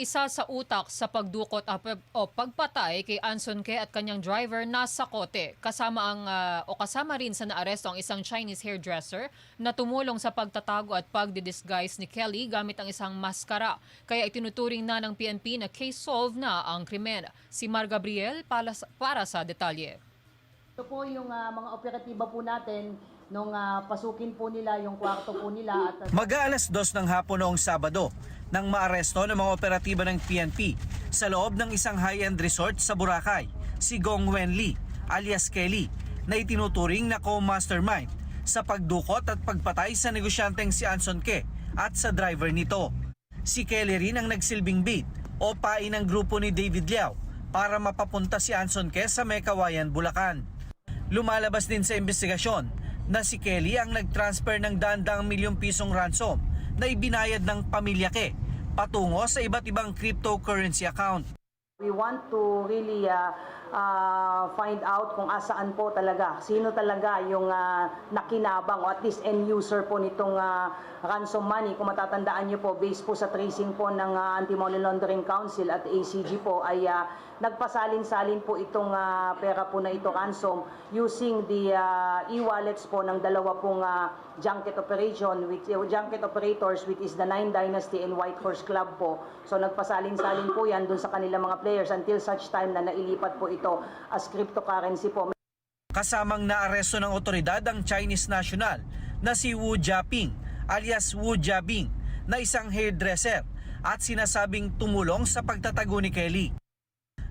Isa sa utak sa pagdukot o pagpatay kay Anson Ke at kanyang driver nasa kote. Kasama ang ah, o kasama rin sa naaresto ang isang Chinese hairdresser na tumulong sa pagtatago at pagdidisguise ni Kelly gamit ang isang maskara. Kaya itinuturing na ng PNP na case solved na ang krimen. Si Mar Gabriel para sa, para sa detalye. Ito po yung ah, mga operatiba po natin nung ah, pasukin po nila yung kwarto po nila at Mag-aalas dos ng hapon noong Sabado nang maaresto ng mga operatiba ng PNP sa loob ng isang high-end resort sa Boracay, si Gong Wen Lee alias Kelly na itinuturing na co-mastermind sa pagdukot at pagpatay sa negosyanteng si Anson Ke at sa driver nito. Si Kelly rin ang nagsilbing bait o pain ng grupo ni David Liao para mapapunta si Anson Ke sa Mekawayan, Bulacan. Lumalabas din sa investigasyon na si Kelly ang nag-transfer ng dandang milyong pisong ransom na ibinayad ng pamilya Ke patungo sa iba't ibang cryptocurrency account. We want to really ah, ah, find out kung asaan po talaga, sino talaga yung ah, nakinabang o at least end user po nitong ah, ransom money. Kung matatandaan niyo po, based po sa tracing po ng ah, Anti-Money Laundering Council at ACG po ay ah, nagpasalin-salin po itong ah, pera po na ito ransom using the ah, e-wallets po ng dalawa pong ah, junket operation which uh, junket operators which is the Nine Dynasty and White Horse Club po. So nagpasalin-salin po yan dun sa kanilang mga players until such time na nailipat po ito as cryptocurrency po. Kasamang naaresto ng otoridad ang Chinese national na si Wu Jiaping alias Wu Jiabing na isang hairdresser at sinasabing tumulong sa pagtatago ni Kelly.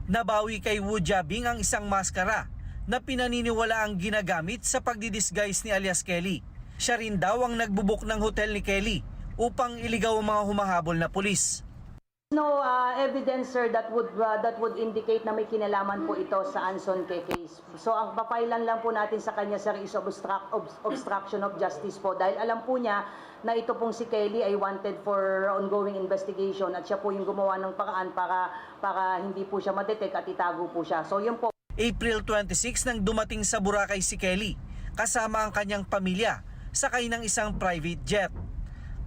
Nabawi kay Wu Jiabing ang isang maskara na pinaniniwala ang ginagamit sa pagdidisguise ni alias Kelly. Siya rin daw ang nagbubuk ng hotel ni Kelly upang iligaw ang mga humahabol na pulis. No uh, evidence sir that would uh, that would indicate na may kinalaman po ito sa Anson K case. So ang papailan lang po natin sa kanya sir is obstruct, ob- obstruction of justice po dahil alam po niya na ito pong si Kelly ay wanted for ongoing investigation at siya po yung gumawa ng paraan para para hindi po siya madetect at itago po siya. So yun po April 26 nang dumating sa Boracay si Kelly kasama ang kanyang pamilya sakay ng isang private jet.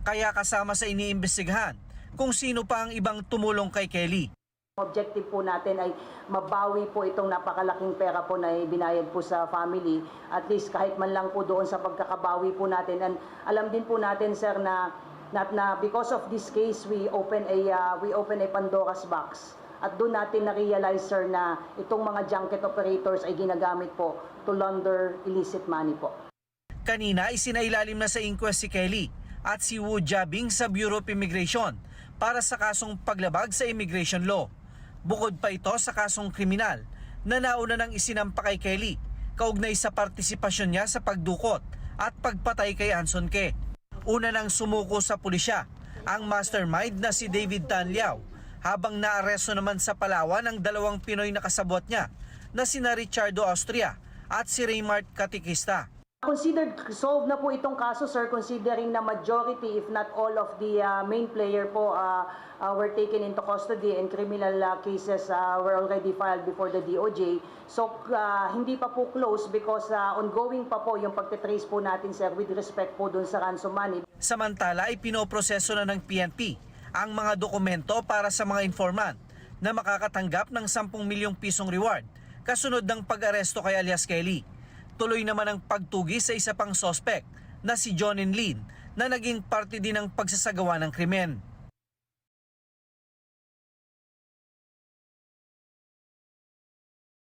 Kaya kasama sa iniimbestigahan kung sino pa ang ibang tumulong kay Kelly. objective po natin ay mabawi po itong napakalaking pera po na binayad po sa family. At least kahit man lang po doon sa pagkakabawi po natin. And alam din po natin sir na na, na because of this case we open a uh, we open a Pandora's box. At doon natin na-realize sir na itong mga junket operators ay ginagamit po to launder illicit money po. Kanina isinailalim na sa inquest si Kelly at si Wu Jiabing sa Bureau of Immigration para sa kasong paglabag sa immigration law. Bukod pa ito sa kasong kriminal na nauna nang isinampa kay Kelly kaugnay sa partisipasyon niya sa pagdukot at pagpatay kay Anson Ke. Una nang sumuko sa pulisya ang mastermind na si David Tan Liao habang naaresto naman sa Palawan ang dalawang Pinoy na kasabot niya na sina Richardo Austria at si Raymart Katikista. Considered solved na po itong kaso, sir, considering na majority, if not all of the uh, main player po uh, uh, were taken into custody and criminal uh, cases uh, were already filed before the DOJ. So, uh, hindi pa po close because uh, ongoing pa po yung pagtitrace po natin, sir, with respect po dun sa ransom money. Samantala ay pinoproseso na ng PNP ang mga dokumento para sa mga informant na makakatanggap ng 10 milyong pisong reward kasunod ng pag-aresto kay alias Kelly. Tuloy naman ang pagtugi sa isa pang sospek na si John Lin na naging parte din ng pagsasagawa ng krimen.